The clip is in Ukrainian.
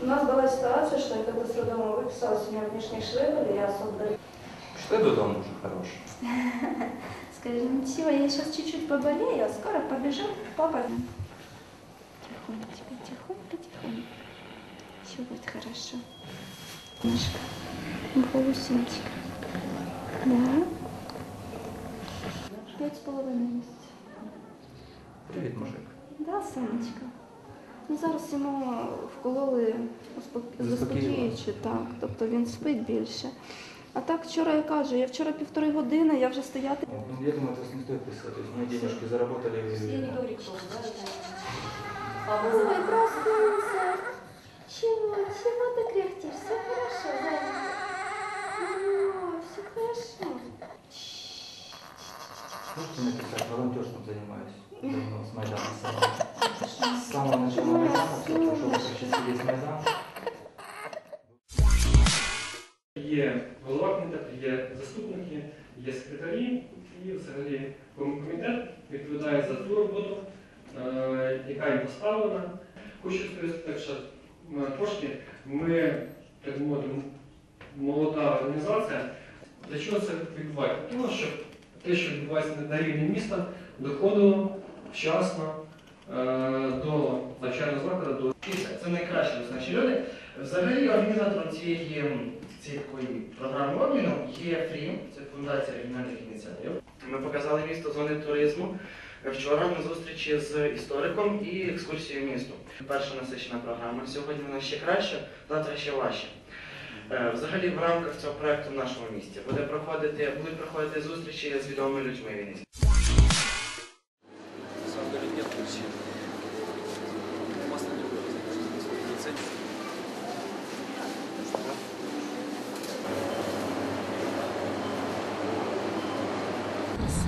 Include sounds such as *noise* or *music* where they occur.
У нас была ситуация, что я коли з роддому виписалась, у мене внешні шви були, я особо... Пішли додому вже хороше. *laughs* Скажи, ну все, я сейчас чуть-чуть поболею, а скоро побежим к. Тихонько, тихонько, тихонько. Все будет хорошо. Мишка, ну, полусиночка. Да. Пять с половиной месяцев. Привет, мужик. Да, Санечка. Ну, зараз ему. вкололи успок- заспокоюючи, так. Тобто він спить більше. А так вчора я кажу, я вчора півтори години, я вже стояти. Ну, я думаю, это не стоит писать. То есть мы денежки заработали. Ой, проснулся. Чего? Чего ты кряхтишь? Все хорошо, зайка. О, все хорошо. Можете написать, волонтерством занимаюсь. Давно с Майдана самого. С самого начала Є голова комітету, є заступники, є секретарі, і взагалі комітет відповідає за ту роботу, е, яка їм поставлена. Хочу сказати так, що е, трошки ми, так мовити, молода організація. Для чого це відбувається? Для того, те, що відбувається на рівні міста, доходило вчасно е, до навчального закладу, до Це найкраще наші люди. Взагалі організатором цієї, цієї програми обміну є ФРІМ, це фундація регіональних ініціатив. Ми показали місто зони туризму вчора на зустрічі з істориком і екскурсією місту. Перша насичена програма. Сьогодні вона ще краща, завтра ще важче. Взагалі в рамках цього проекту в нашому місті буде проходити, будуть проходити зустрічі з відомими людьми です。